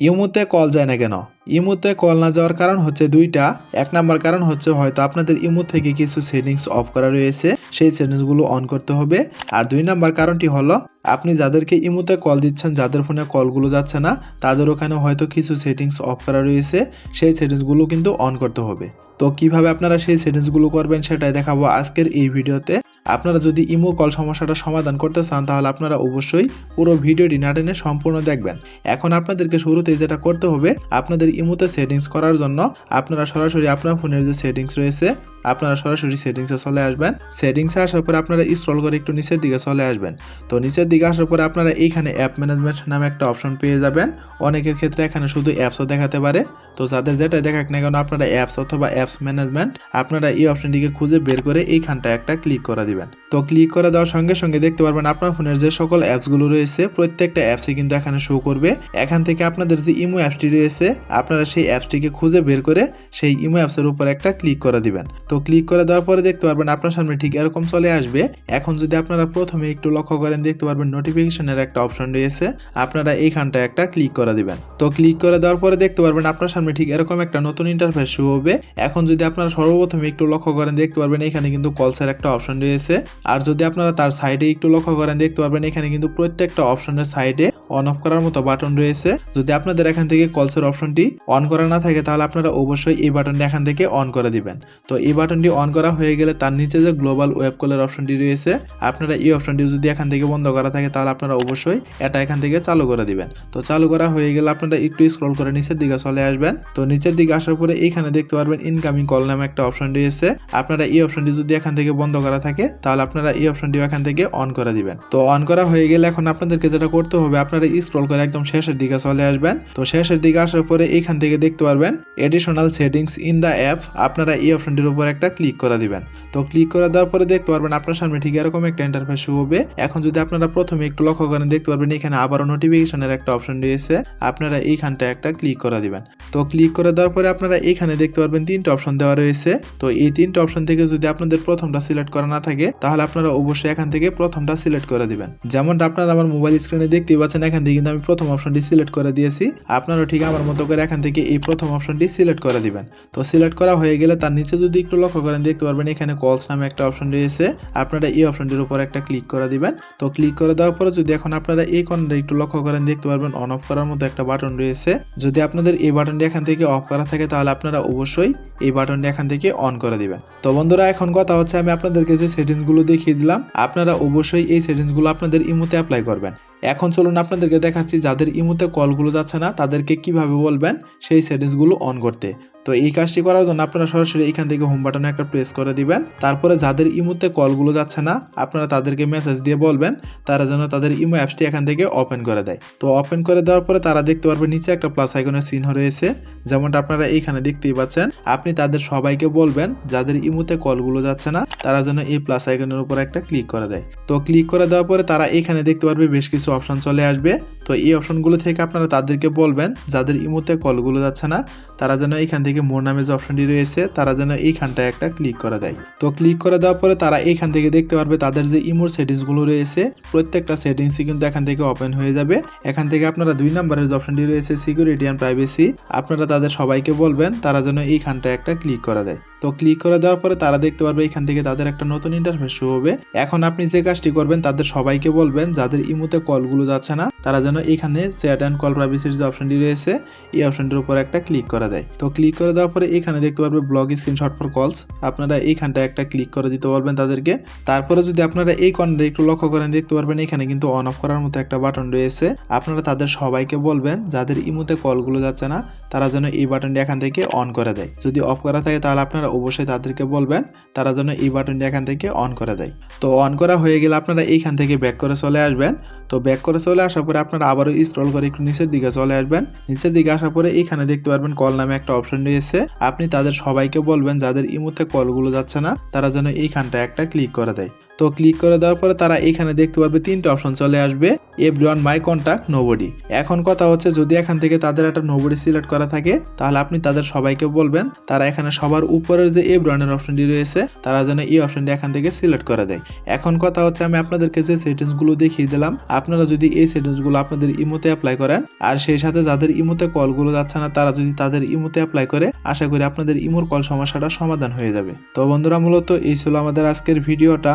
ইমুতে কল যায় না কেন? ইমুতে কল না যাওয়ার কারণ হচ্ছে দুইটা। এক নাম্বার কারণ হচ্ছে হয়তো আপনাদের ইমু থেকে কিছু সেটিংস অফ করা রয়েছে, সেই সেটিংসগুলো অন করতে হবে। আর দুই নাম্বার কারণটি হলো, আপনি যাদেরকে ইমুতে কল দিচ্ছেন, যাদের ফোনে কলগুলো যাচ্ছে না, তাদের ওখানে হয়তো কিছু সেটিংস অফ করা রয়েছে, সেই সেটিংসগুলো কিন্তু অন করতে হবে। তো কীভাবে আপনারা সেই সেটিংসগুলো করবেন সেটাই দেখাবো আজকের এই ভিডিওতে। আপনারা যদি ইমো কল সমস্যাটা সমাধান করতে চান, তাহলে আপনারা অবশ্যই পুরো ভিডিওটি না টেনে সম্পূর্ণ দেখবেন। এখন আপনাদেরকে শুরুতেই যেটা করতে হবে, আপনাদের ইমোতে সেটিংস করার জন্য আপনারা সরাসরি আপনার ফোনের যে সেটিংস রয়েছে, আপনারা সরাসরি সেটিংসে চলে আসবেন। সেটিংসে আসার পর আপনারা স্ক্রল করে একটু নিচের দিকে চলে আসবেন। তো নিচের দিকে আসার পর আপনারা এইখানে অ্যাপ ম্যানেজমেন্ট নামে একটা অপশন পেয়ে যাবেন। অনেকের ক্ষেত্রে এখানে শুধু অ্যাপসও দেখাতে পারে। তো যাদের যেটা দেখাক না কেন, আপনারা অ্যাপস অথবা অ্যাপস ম্যানেজমেন্ট, আপনারা এই অপশনটিকে খুঁজে বের করে এইখানটা একটা ক্লিক করে দিবেন তো ক্লিক করে দেওয়ার সঙ্গে সঙ্গে দেখতে পারবেন আপনার ফোনের যে সকল অ্যাপসগুলো রয়েছে, প্রত্যেকটা অ্যাপসই কিন্তু এখানে শো করবে। এখান থেকে আপনাদের যে ইমো অ্যাপসটি রয়েছে, আপনারা সেই অ্যাপসটিকে খুঁজে বের করে সেই ইমো অ্যাপসের উপর একটা ক্লিক করে দিবেন। তো ক্লিক করে দেওয়ার পরে দেখতে পারবেন আপনার সামনে ঠিক এরকম চলে আসবে। এখন যদি আপনারা প্রথমে একটু লক্ষ্য করেন, দেখতে পারবেন নোটিফিকেশনের একটা অপশন রয়েছে। আপনারা এইখানটা একটা ক্লিক করে দিবেন। তো ক্লিক করে দেওয়ার পরে দেখতে পারবেন আপনার সামনে ঠিক এরকম একটা নতুন ইন্টারফেস শো হবে। এখন যদি আপনারা সর্বপ্রথমে একটু লক্ষ্য করেন, দেখতে পারবেন এখানে কিন্তু কলসের একটা অপশন রয়েছে। আর যদি আপনারা তার সাইডে একটু লক্ষ্য করেন, দেখতে পারবেন এখানে কিন্তু প্রত্যেকটা অপশনের সাইডে অন অফ করার মতো বাটন রয়েছে। যদি আপনাদের এখান থেকে কলসের অপশনটি অন করা না থাকে, তাহলে আপনারা অবশ্যই এই বাটনটি এখান থেকে অন করে দিবেন। তো এই বাটনটি অন করা হয়ে গেলে তার নিচে যে গ্লোবাল ওয়েব কলের অপশনটি রয়েছে, আপনারা এই অপশনটি যদি এখান থেকে বন্ধ করা থাকে, তাহলে আপনারা অবশ্যই এটা এখান থেকে চালু করে দিবেন। তো চালু করা হয়ে গেলে আপনারা একটু স্ক্রল করে নিচের দিকে চলে আসবেন। তো নিচের দিকে আসার পরে এইখানে দেখতে পারবেন ইনকামিং কল নামে একটা অপশন রয়েছে। আপনারা এই অপশনটি যদি এখান থেকে বন্ধ করা থাকে, তাহলে আপনারা এই অপশনটিও এখান থেকে অন করে দিবেন। তো অন করা হয়ে গেলে এখন আপনাদেরকে যেটা করতে হবে, আপনারা স্ক্রল করে একদম শেষের দিকে চলে আসবেন। তো শেষের দিকে আসার পরে এইখান থেকে দেখতে পারবেন additional settings in the app আপনারা এই অপশনটির উপর একটা ক্লিক করে দিবেন। তো ক্লিক করে দেওয়ার পরে দেখতে পারবেন আপনার সামনে ঠিক এরকম একটা ইন্টারফেস হবে। এখন যদি আপনারা প্রথমে একটু লক্ষ্য করেন, দেখতে পারবেন এখানে আবারও নোটিফিকেশনের একটা অপশন রয়েছে। আপনারা এইখানটা একটা ক্লিক করে দিবেন। তো ক্লিক করে দেওয়ার পরে আপনারা এখানে দেখতে পারবেন তিনটা অপশন দেওয়া রয়েছে। তো এই তিনটা অপশন থেকে যদি আপনাদের প্রথমটা সিলেক্ট করা না থাকে, তাহলে আপনারা অবশ্যই এখান থেকে প্রথমটা সিলেক্ট করে দিবেন। যেমনটা আপনারা আমার মোবাইল স্ক্রিনে দেখতেই পাচ্ছেন এখান থেকে কিন্তু আমি প্রথম অপশনটি সিলেক্ট করে দিয়েছি। আপনারা ঠিক আমার মতো করে এখান থেকে এই প্রথম অপশনটি সিলেক্ট করে দিবেন। তো সিলেক্ট করা হয়ে গেলে তার নিচে যদি একটু লক্ষ্য করেন, দেখতে পারবেন এখানে কলস নামে একটা অপশন রয়েছে। আপনারা এই অপশনটির উপর একটা ক্লিক করে দিবেন। তো ক্লিক করে দেওয়ার পরে যদি এখন আপনারা এই কর্নারে একটু লক্ষ্য করেন, দেখতে পারবেন অন অফ করার মতো একটা বাটন রয়েছে। যদি আপনাদের এই বাটনটি এখান থেকে অফ করা থাকে, তাহলে আপনারা অবশ্যই এই বাটনটি এখান থেকে অন করে দিবেন। তো বন্ধুরা, এখন কথা হচ্ছে আমি আপনাদেরকে যে সেটিংসগুলো দেখিয়ে দিলাম, আপনারা অবশ্যই এই সেটিংসগুলো আপনাদের ইমোতে অ্যাপ্লাই করবেন। এখন চলুন আপনাদেরকে দেখাচ্ছি যাদের ইমোতে কলগুলো যাচ্ছে না, তাদেরকে কীভাবে বলবেন সেই সেটিংসগুলো অন করতে। তো এই কাজটি করার জন্য আপনারা সরাসরি এখান থেকে হোম বাটনে একটা প্রেস করে দিবেন। তারপরে যাদের ইমোতে কলগুলো যাচ্ছে না, আপনারা তাদেরকে মেসেজ দিয়ে বলবেন, তারা যেন তাদের ইমো অ্যাপসটি এখান থেকে ওপেন করে দেয়। তো ওপেন করে দেওয়ার পরে তারা দেখতে পারবে নিচে একটা প্লাস আইকনের চিহ্ন রয়েছে। যেমনটা আপনারা এইখানে দেখতেই পাচ্ছেন, আপনি তাদের সবাইকে বলবেন, যাদের ইমোতে কলগুলো যাচ্ছে না, তারা যেন এই প্লাস আইকনের উপর একটা ক্লিক করে দেয়। তো ক্লিক করে দেওয়ার পরে তারা এখানে দেখতে পারবে বেশ কিছু অপশন চলে আসবে। তো এই অপশনগুলো থেকে আপনারা তাদেরকে বলবেন, যাদের ইমোতে কলগুলো যাচ্ছে না, তারা যেন এখান থেকে মোর নামে যে অপশনটি রয়েছে, তারা যেন এইখানটায় একটা ক্লিক করে দেয়। তো ক্লিক করে দেওয়ার পরে তারা এইখান থেকে দেখতে পারবে তাদের যে ইমোর সেটিংসগুলো রয়েছে, প্রত্যেকটা সেটিংসই কিন্তু এখান থেকে ওপেন হয়ে যাবে। এখান থেকে আপনারা দুই নম্বরের যে অপশনটি রয়েছে সিকিউরিটি অ্যান্ড প্রাইভেসি আপনারা তাদের সবাইকে বলবেন, তারা যেন এইখানটায় একটা ক্লিক করে দেয়। তো ক্লিক করে দেওয়ার পরে তারা দেখতে পারবে এখান থেকে তাদের একটা নতুন ইন্টারফেস শুরু হবে। এখন আপনি যে কাজটি করবেন, তাদের সবাইকে বলবেন, যাদের ইমোতে কলগুলো যাচ্ছে না, তারা যেন এখানে চ্যাট অ্যান্ড কল প্রাইভেসির যে অপশনটি রয়েছে, এই অপশনটির উপর একটা ক্লিক করে দেয়। তো ক্লিক করে দেওয়ার পরে এখানে দেখতে পারবে ব্লগ স্ক্রিনশট ফর কলস আপনারা এইখানটা একটা ক্লিক করে দিতে বলবেন তাদেরকে। তারপরে যদি আপনারা এই কর্নারে একটু লক্ষ্য করেন, দেখতে পারবেন এখানে কিন্তু অন অফ করার মতো একটা বাটন রয়েছে। আপনারা তাদের সবাইকে বলবেন, যাদের ইমোতে কলগুলো যাচ্ছে না, তারা যেন এই বাটনটি এখান থেকে অন করে দেয়। যদি অফ করা থাকে, তাহলে আপনারা অবশ্যই তাদেরকে বলবেন, তারা যেন এই বাটনটি এখান থেকে অন করে দেয়। তো অন করা হয়ে গেলে আপনারা এইখান থেকে ব্যাক করে চলে আসবেন। তো ব্যাক করে চলে আসার পরে আপনারা আবারও স্ক্রল করে একটু নিচের দিকে চলে আসবেন। নিচের দিকে আসার পরে এইখানে দেখতে পারবেন কল নামে একটা অপশন রয়েছে। আপনি তাদের সবাইকে বলবেন, যাদের ইমুতে কলগুলো যাচ্ছে না, তারা যেন এইখানটা একটা ক্লিক করে দেয়। তো ক্লিক করে দেওয়ার পরে তারা এখানে দেখতে পারবে তিনটে অপশন চলে আসবে everyone my contact nobody এখন কথা হচ্ছে যদি এখান থেকে তাদের একটা নোবডি সিলেক্ট করা থাকে, তাহলে আপনি তাদের সবাইকে বলবেন, তারা এখানে সবার উপরের যে এভরি ওয়ানের অপশনটি রয়েছে, তারা যেন এই অপশনটি এখান থেকে সিলেক্ট করে দেয়। এখন কথা হচ্ছে আমি আপনাদেরকে যে সেটিংসগুলো দেখিয়ে দিলাম, আপনারা যদি এই সেটিংসগুলো আপনাদের ইমোতে অ্যাপ্লাই করেন, আর সেই সাথে যাদের ইমোতে কলগুলো যাচ্ছে না, তারা যদি তাদের ইমোতে অ্যাপ্লাই করে, আশা করি আপনাদের ইমোর কল সমস্যাটা সমাধান হয়ে যাবে। তো বন্ধুরা, মূলত এই ছিল আমাদের আজকের ভিডিওটা।